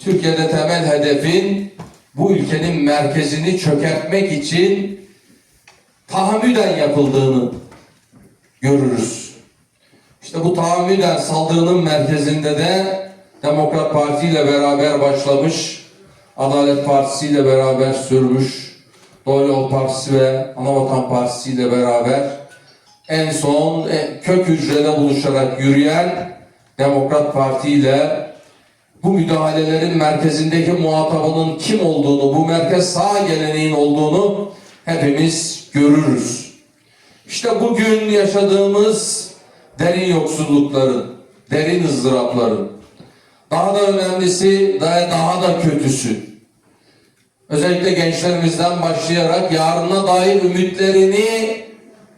Türkiye'de temel hedefin bu ülkenin merkezini çökertmek için tahammüden yapıldığını görürüz. İşte bu tahammüden saldırının merkezinde de Demokrat Parti ile beraber başlamış, Adalet Partisi ile beraber sürmüş, Doğru Yol Partisi ve Anavatan Partisi ile beraber en son e, kök hücrede buluşarak yürüyen Demokrat Parti ile bu müdahalelerin merkezindeki muhatabının kim olduğunu, bu merkez sağ geleneğin olduğunu hepimiz görürüz. İşte bugün yaşadığımız derin yoksullukların, derin ızdırapların, daha da önemlisi, daha, daha da kötüsü, özellikle gençlerimizden başlayarak yarına dair ümitlerini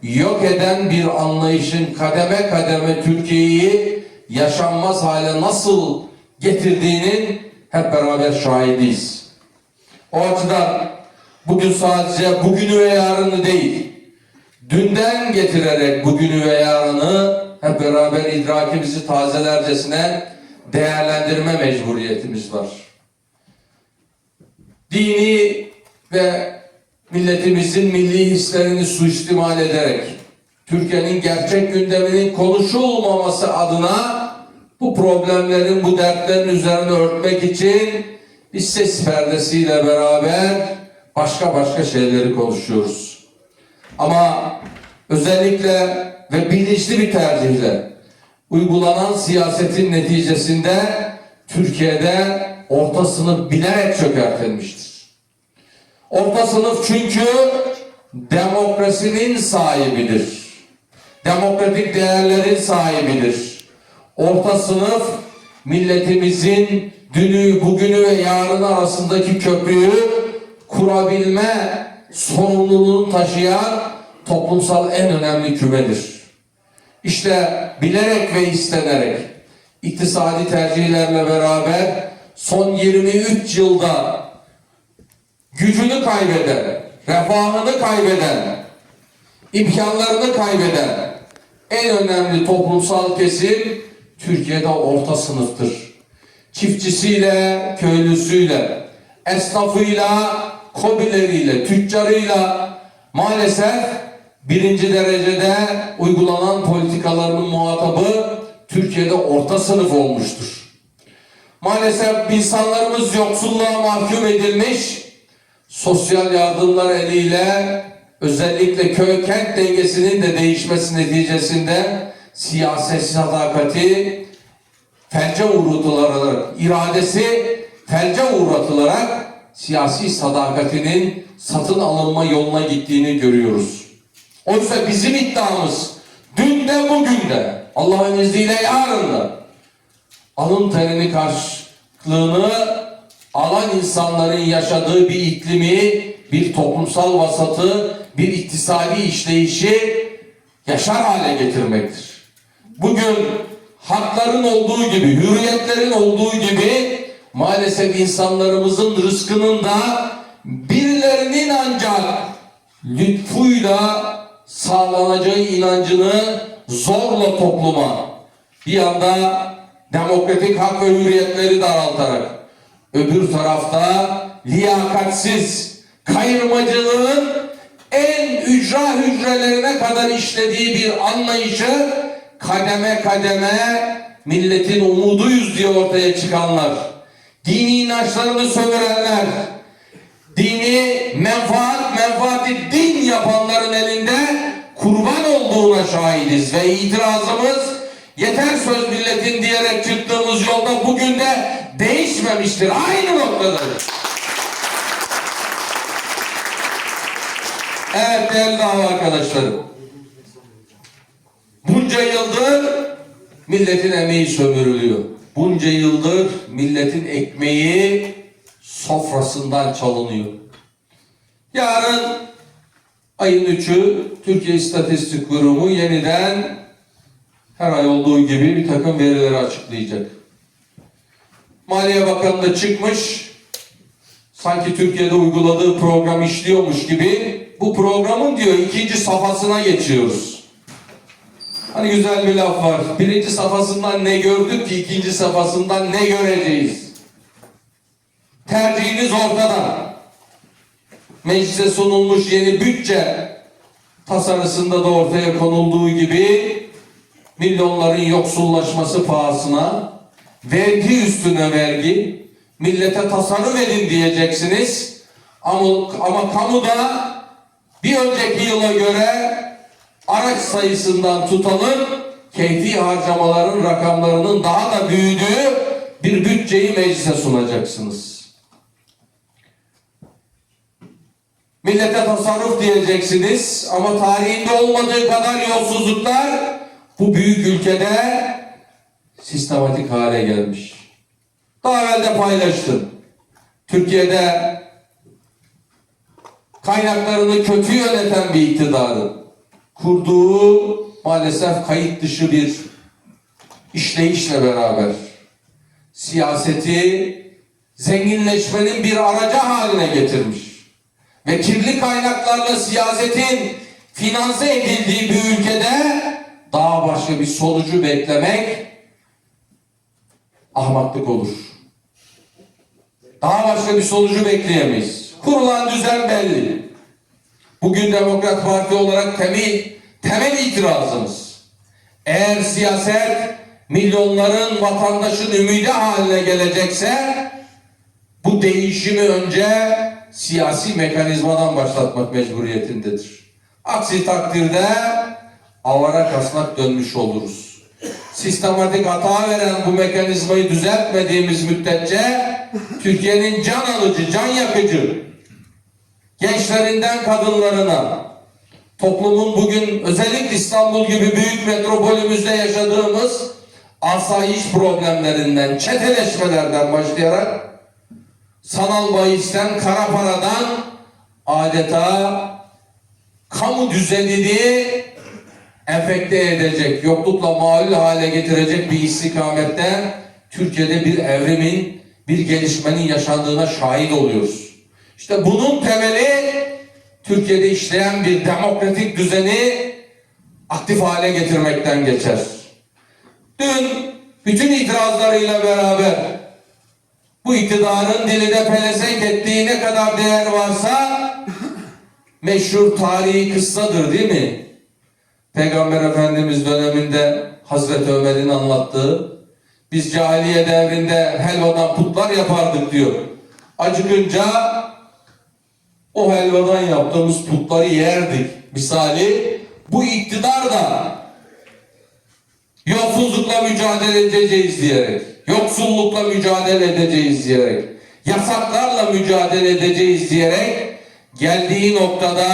yok eden bir anlayışın kademe kademe Türkiye'yi yaşanmaz hale nasıl getirdiğinin hep beraber şahidiyiz. O açıdan bugün sadece bugünü ve yarını değil, dünden getirerek bugünü ve yarını hep beraber idrakimizi tazelercesine değerlendirme mecburiyetimiz var. Dini ve milletimizin milli hislerini suistimal ederek Türkiye'nin gerçek gündeminin konuşulmaması adına bu problemlerin, bu dertlerin üzerine örtmek için biz ses perdesiyle beraber başka başka şeyleri konuşuyoruz. Ama özellikle ve bilinçli bir tercihle uygulanan siyasetin neticesinde Türkiye'de orta sınıf bilerek çökertilmiştir. Orta sınıf çünkü demokrasinin sahibidir. Demokratik değerlerin sahibidir. Orta sınıf milletimizin dünü, bugünü ve yarını arasındaki köprüyü kurabilme sorumluluğunu taşıyan toplumsal en önemli kümedir. İşte bilerek ve istenerek iktisadi tercihlerle beraber son 23 yılda gücünü kaybeden, refahını kaybeden, imkanlarını kaybeden en önemli toplumsal kesim Türkiye'de orta sınıftır. Çiftçisiyle, köylüsüyle, esnafıyla, kobileriyle, tüccarıyla maalesef birinci derecede uygulanan politikaların muhatabı Türkiye'de orta sınıf olmuştur. Maalesef insanlarımız yoksulluğa mahkum edilmiş, sosyal yardımlar eliyle özellikle köy kent dengesinin de değişmesi neticesinde siyaset sadakati felce uğratılarak, iradesi felce uğratılarak siyasi sadakatinin satın alınma yoluna gittiğini görüyoruz. Oysa bizim iddiamız dün de bugün de Allah'ın izniyle yarın da alın terini karşılığını alan insanların yaşadığı bir iklimi, bir toplumsal vasatı, bir iktisadi işleyişi yaşar hale getirmektir. Bugün hakların olduğu gibi, hürriyetlerin olduğu gibi maalesef insanlarımızın rızkının da birilerinin ancak lütfuyla sağlanacağı inancını zorla topluma bir yanda demokratik hak ve hürriyetleri daraltarak öbür tarafta liyakatsiz kayırmacılığın en ücra hücrelerine kadar işlediği bir anlayışı kademe kademe milletin umuduyuz diye ortaya çıkanlar, dini inançlarını sömürenler, dini menfaat menfaati din yapanların elinde kurban olduğuna şahidiz ve itirazımız yeter söz milletin diyerek çıktığımız yolda bugün de değişmemiştir. Aynı noktadadır. Evet değerli arkadaşlarım. Bunca yıldır milletin emeği sömürülüyor. Bunca yıldır milletin ekmeği sofrasından çalınıyor. Yarın ayın 3'ü Türkiye İstatistik Kurumu yeniden her ay olduğu gibi bir takım verileri açıklayacak. Maliye Bakanı da çıkmış, sanki Türkiye'de uyguladığı program işliyormuş gibi bu programın diyor ikinci safhasına geçiyoruz. Hani güzel bir laf var. Birinci safhasından ne gördük ki ikinci safhasından ne göreceğiz? Tercihiniz ortada. Meclise sunulmuş yeni bütçe tasarısında da ortaya konulduğu gibi milyonların yoksullaşması pahasına vergi üstüne vergi millete tasarruf edin diyeceksiniz ama, ama kamuda bir önceki yıla göre araç sayısından tutalım keyfi harcamaların rakamlarının daha da büyüdüğü bir bütçeyi meclise sunacaksınız. Millete tasarruf diyeceksiniz ama tarihinde olmadığı kadar yolsuzluklar bu büyük ülkede sistematik hale gelmiş. Daha evvel de paylaştım. Türkiye'de kaynaklarını kötü yöneten bir iktidarın kurduğu maalesef kayıt dışı bir işleyişle beraber siyaseti zenginleşmenin bir aracı haline getirmiş ve kirli kaynaklarla siyasetin finanse edildiği bir ülkede daha başka bir sonucu beklemek ahmaklık olur. Daha başka bir sonucu bekleyemeyiz. Kurulan düzen belli. Bugün Demokrat Parti olarak temel, temel itirazımız. Eğer siyaset milyonların vatandaşın ümidi haline gelecekse bu değişimi önce siyasi mekanizmadan başlatmak mecburiyetindedir. Aksi takdirde avara kasnak dönmüş oluruz. Sistematik hata veren bu mekanizmayı düzeltmediğimiz müddetçe Türkiye'nin can alıcı, can yakıcı gençlerinden kadınlarına toplumun bugün özellikle İstanbul gibi büyük metropolümüzde yaşadığımız asayiş problemlerinden, çeteleşmelerden başlayarak sanal bahisten, kara paradan adeta kamu düzenini enfekte edecek, yoklukla malul hale getirecek bir istikamette Türkiye'de bir evrimin, bir gelişmenin yaşandığına şahit oluyoruz. İşte bunun temeli Türkiye'de işleyen bir demokratik düzeni aktif hale getirmekten geçer. Dün bütün itirazlarıyla beraber bu iktidarın dilide pelesenk ettiği ne kadar değer varsa meşhur tarihi kıssadır değil mi? Peygamber Efendimiz döneminde Hazreti Ömer'in anlattığı biz cahiliye devrinde helvadan putlar yapardık diyor. Acıkınca o helvadan yaptığımız putları yerdik. Misali bu iktidar da yolsuzlukla mücadele edeceğiz diyerek, yoksullukla mücadele edeceğiz diyerek, yasaklarla mücadele edeceğiz diyerek geldiği noktada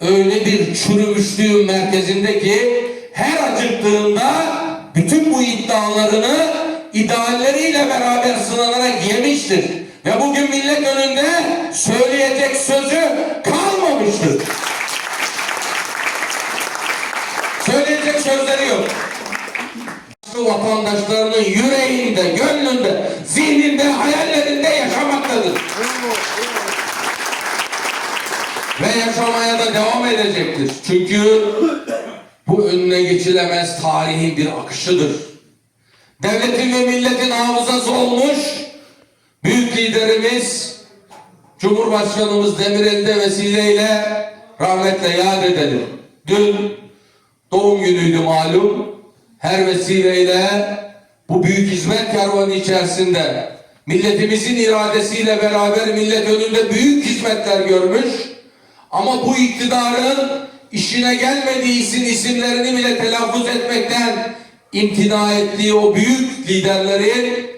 öyle bir çürümüşlüğün merkezinde ki her acıktığında bütün bu iddialarını idealleriyle beraber sınanarak yemiştir. Ve bugün millet önünde söyleyecek sözü kalmamıştır. Söyleyecek sözleri yok. Bu vatandaşlarının yüreğinde, gönlünde, zihninde, hayallerinde yaşamaktadır. Ve yaşamaya da devam edecektir. Çünkü bu önüne geçilemez tarihin bir akışıdır. Devletin ve milletin hafızası olmuş büyük liderimiz Cumhurbaşkanımız Demirel'de vesileyle rahmetle yad edelim. Dün doğum günüydü malum. Her vesileyle bu büyük hizmet kervanı içerisinde milletimizin iradesiyle beraber millet önünde büyük hizmetler görmüş. Ama bu iktidarın işine gelmediği isim isimlerini bile telaffuz etmekten imtina ettiği o büyük liderlerin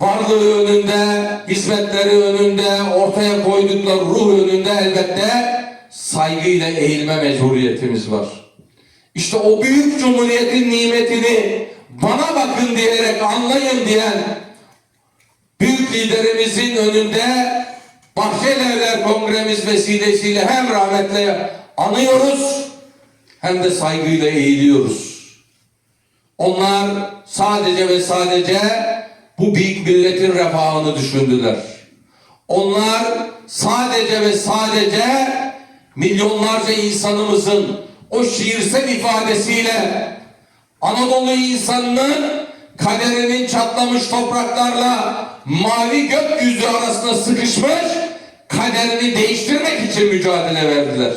varlığı önünde, hizmetleri önünde, ortaya koydukları ruh önünde elbette saygıyla eğilme mecburiyetimiz var. İşte o büyük cumhuriyetin nimetini bana bakın diyerek anlayın diyen büyük liderimizin önünde Bahçelievler Kongremiz vesilesiyle hem rahmetle anıyoruz hem de saygıyla eğiliyoruz. Onlar sadece ve sadece bu büyük milletin refahını düşündüler. Onlar sadece ve sadece milyonlarca insanımızın o şiirsel ifadesiyle Anadolu insanının kaderinin çatlamış topraklarla mavi gökyüzü arasında sıkışmış kaderini değiştirmek için mücadele verdiler.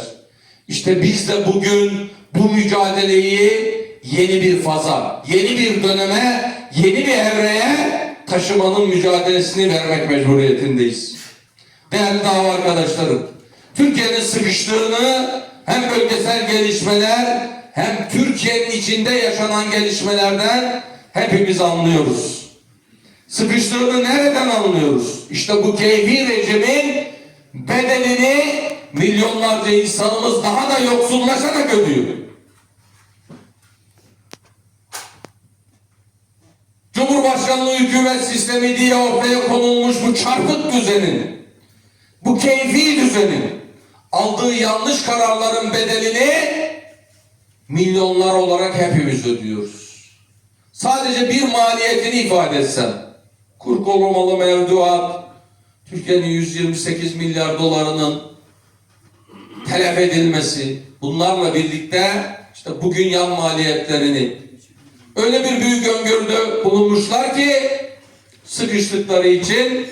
İşte biz de bugün bu mücadeleyi yeni bir faza, yeni bir döneme, yeni bir evreye taşımanın mücadelesini vermek mecburiyetindeyiz. Değerli dava arkadaşlarım, Türkiye'nin sıkıştığını hem bölgesel gelişmeler hem Türkiye'nin içinde yaşanan gelişmelerden hepimiz anlıyoruz. Sıkıştığını nereden anlıyoruz? İşte bu keyfi rejimin bedelini milyonlarca insanımız daha da yoksullaşarak ödüyor. Cumhurbaşkanlığı hükümet sistemi diye ortaya konulmuş bu çarpık düzenin, bu keyfi düzenin aldığı yanlış kararların bedelini milyonlar olarak hepimiz ödüyoruz. Sadece bir maliyetini ifade etsem, kur korumalı mevduat, Türkiye'nin 128 milyar dolarının telef edilmesi, bunlarla birlikte işte bugün yan maliyetlerini öyle bir büyük öngörüde bulunmuşlar ki sıkıştıkları için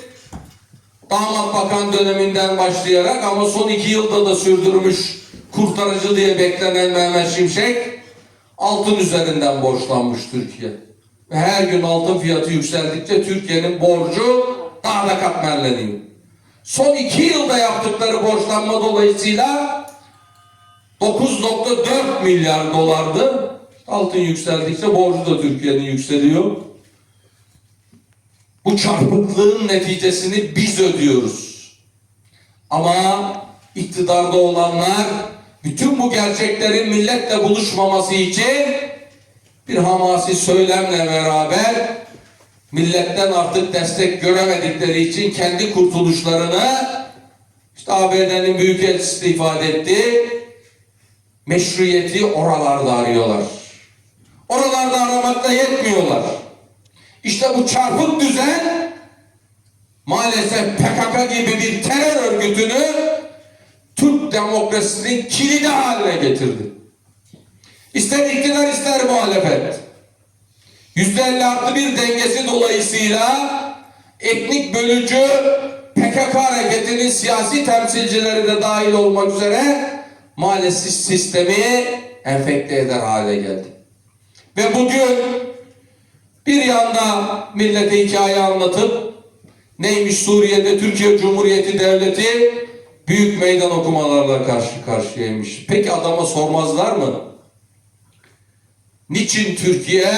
damat bakan döneminden başlayarak ama son iki yılda da sürdürmüş kurtarıcı diye beklenen Mehmet Şimşek altın üzerinden borçlanmış Türkiye. Ve her gün altın fiyatı yükseldikçe Türkiye'nin borcu daha da katmerleniyor. Son iki yılda yaptıkları borçlanma dolayısıyla 9.4 milyar dolardı. Altın yükseldikçe borcu da Türkiye'nin yükseliyor. Bu çarpıklığın neticesini biz ödüyoruz. Ama iktidarda olanlar bütün bu gerçeklerin milletle buluşmaması için bir hamasi söylemle beraber milletten artık destek göremedikleri için kendi kurtuluşlarını işte ABD'nin büyükelçisi de ifade etti. Meşruiyeti oralarda arıyorlar. Oralarda aramakta yetmiyorlar. İşte bu çarpık düzen maalesef PKK gibi bir terör örgütünü Türk demokrasisinin kilidi haline getirdi. İster iktidar ister muhalefet. Yüzde elli artı bir dengesi dolayısıyla etnik bölücü PKK hareketinin siyasi temsilcileri de dahil olmak üzere maalesef sistemi enfekte eder hale geldi. Ve bugün bir yanda millete hikaye anlatıp neymiş Suriye'de Türkiye Cumhuriyeti Devleti büyük meydan okumalarla karşı karşıyaymış. Peki adama sormazlar mı? Niçin Türkiye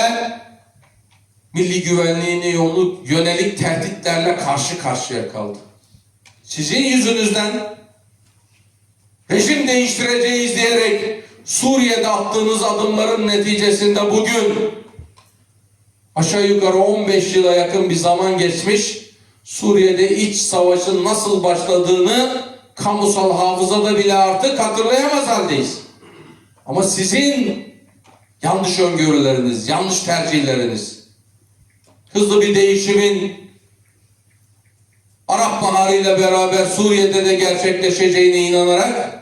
milli güvenliğine yolu yönelik tehditlerle karşı karşıya kaldı? Sizin yüzünüzden rejim değiştireceğiz diyerek Suriye'de attığınız adımların neticesinde bugün aşağı yukarı 15 yıla yakın bir zaman geçmiş Suriye'de iç savaşın nasıl başladığını kamusal hafızada bile artık hatırlayamaz haldeyiz. Ama sizin yanlış öngörüleriniz, yanlış tercihleriniz, hızlı bir değişimin Arap Baharı ile beraber Suriye'de de gerçekleşeceğine inanarak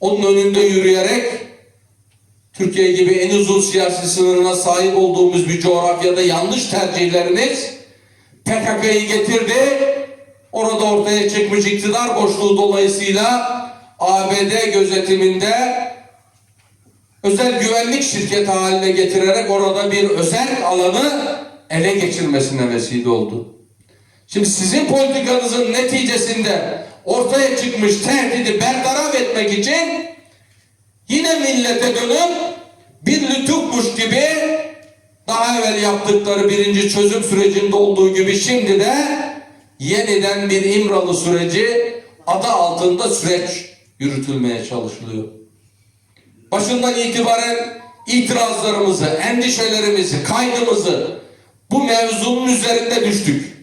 onun önünde yürüyerek Türkiye gibi en uzun siyasi sınırına sahip olduğumuz bir coğrafyada yanlış tercihleriniz PKK'yı getirdi. Orada ortaya çıkmış iktidar boşluğu dolayısıyla ABD gözetiminde özel güvenlik şirketi haline getirerek orada bir özel alanı ele geçirmesine vesile oldu. Şimdi sizin politikanızın neticesinde ortaya çıkmış tehdidi bertaraf etmek için yine millete dönüp bir lütufmuş gibi daha evvel yaptıkları birinci çözüm sürecinde olduğu gibi şimdi de yeniden bir İmralı süreci adı altında süreç yürütülmeye çalışılıyor. Başından itibaren itirazlarımızı, endişelerimizi, kaygımızı bu mevzunun üzerinde düştük.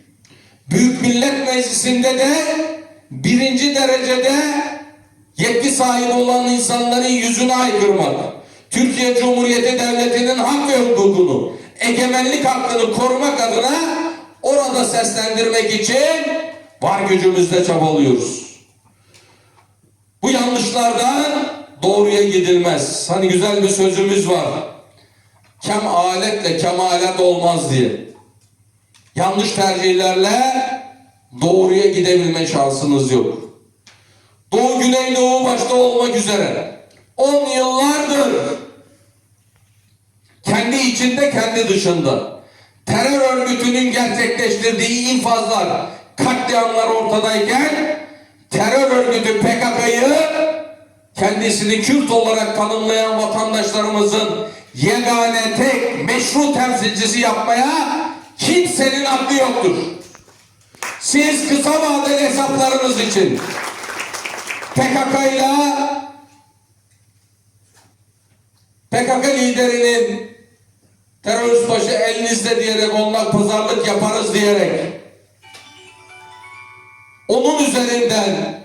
Büyük Millet Meclisi'nde de birinci derecede yetki sahibi olan insanların yüzüne aykırmak, Türkiye Cumhuriyeti Devleti'nin hak ve hukukunu, egemenlik hakkını korumak adına orada seslendirmek için var gücümüzle çabalıyoruz. Bu yanlışlardan doğruya gidilmez. Hani güzel bir sözümüz var. Kem aletle kemalat olmaz diye. Yanlış tercihlerle doğruya gidebilme şansınız yok. Doğu Güneydoğu başta olmak üzere 10 yıllardır kendi içinde kendi dışında terör örgütünün gerçekleştirdiği infazlar, katliamlar ortadayken terör örgütü PKK'yı kendisini Kürt olarak tanımlayan vatandaşlarımızın yegane tek meşru temsilcisi yapmaya kimsenin aklı yoktur. Siz kısa vadeli hesaplarınız için PKK ile PKK liderinin terörist başı elinizde diyerek onlar pazarlık yaparız diyerek onun üzerinden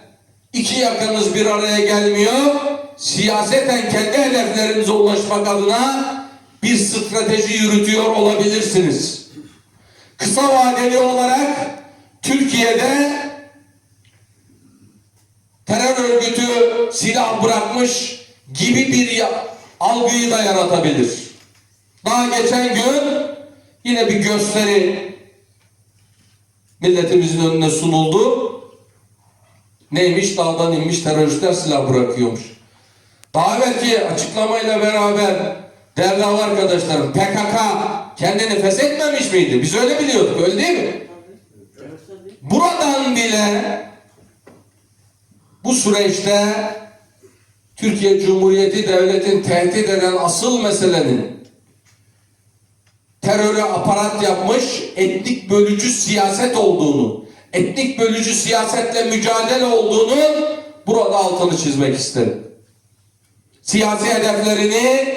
iki yakınız bir araya gelmiyor. Siyaseten kendi hedeflerinize ulaşmak adına bir strateji yürütüyor olabilirsiniz. Kısa vadeli olarak Türkiye'de terör örgütü silah bırakmış gibi bir algıyı da yaratabilir. Daha geçen gün yine bir gösteri milletimizin önüne sunuldu. Neymiş? Dağdan inmiş teröristler silah bırakıyormuş. Daha belki açıklamayla beraber değerli arkadaşlarım PKK kendini feshetmemiş miydi? Biz öyle biliyorduk öyle değil mi? Buradan bile bu süreçte Türkiye Cumhuriyeti Devleti'nin tehdit eden asıl meselenin teröre aparat yapmış etnik bölücü siyaset olduğunu, etnik bölücü siyasetle mücadele olduğunu burada altını çizmek isterim. Siyasi hedeflerini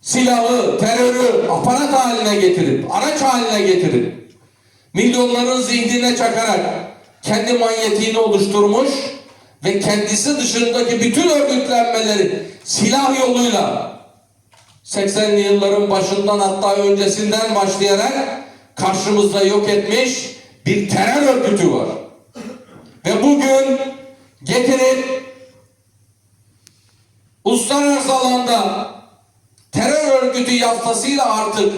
silahı, terörü aparat haline getirip, araç haline getirip milyonların zihnine çakarak kendi manyetiğini oluşturmuş ve kendisi dışındaki bütün örgütlenmeleri silah yoluyla 80'li yılların başından hatta öncesinden başlayarak karşımızda yok etmiş bir terör örgütü var. Ve bugün getirip uluslararası alanda terör örgütü yaftasıyla artık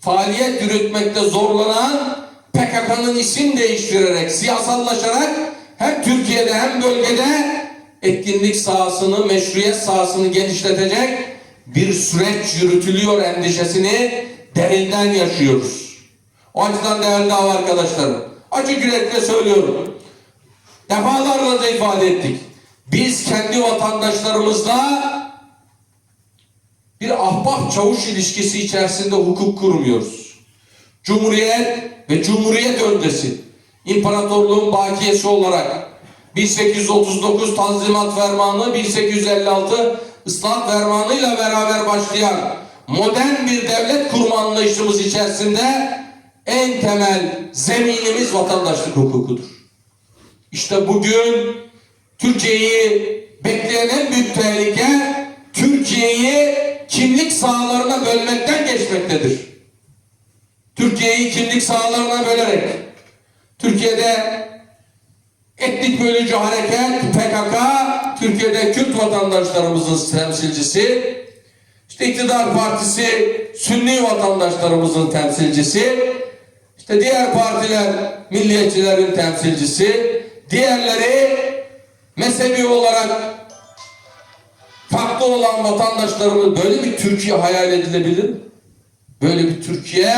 faaliyet yürütmekte zorlanan PKK'nın isim değiştirerek, siyasallaşarak hem Türkiye'de hem bölgede etkinlik sahasını, meşruiyet sahasını genişletecek bir süreç yürütülüyor endişesini derinden yaşıyoruz. O açıdan değerli dava arkadaşlarım, açık yürekle söylüyorum. Defalarla da ifade ettik. Biz kendi vatandaşlarımızla bir ahbap çavuş ilişkisi içerisinde hukuk kurmuyoruz. Cumhuriyet ve Cumhuriyet öncesi imparatorluğun bakiyesi olarak 1839 Tanzimat Fermanı 1856 Islahat Fermanı ile beraber başlayan modern bir devlet kurma anlayışımız içerisinde en temel zeminimiz vatandaşlık hukukudur. İşte bugün Türkiye'yi bekleyen en büyük tehlike Türkiye'yi kimlik sahalarına bölmekten geçmektedir. Türkiye'yi kimlik sahalarına bölerek Türkiye'de etnik bölücü hareket PKK Türkiye'de Kürt vatandaşlarımızın temsilcisi işte iktidar partisi Sünni vatandaşlarımızın temsilcisi işte diğer partiler milliyetçilerin temsilcisi diğerleri mezhebi olarak farklı olan vatandaşlarımız böyle bir Türkiye hayal edilebilir? Böyle bir Türkiye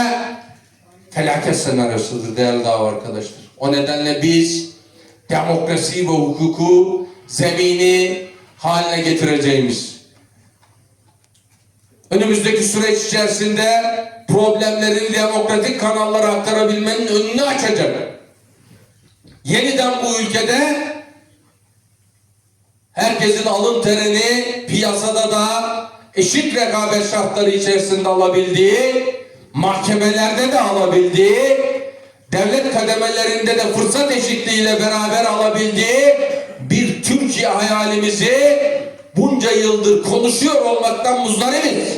felaket senaryosudur değerli dava arkadaşlar. O nedenle biz demokrasi ve hukuku zemini haline getireceğimiz önümüzdeki süreç içerisinde problemlerin demokratik kanallara aktarabilmenin önünü açacak. Yeniden bu ülkede herkesin alın terini piyasada da eşit rekabet şartları içerisinde alabildiği, mahkemelerde de alabildiği, devlet kademelerinde de fırsat eşitliğiyle beraber alabildiği bir Türkiye hayalimizi bunca yıldır konuşuyor olmaktan muzdaribiz.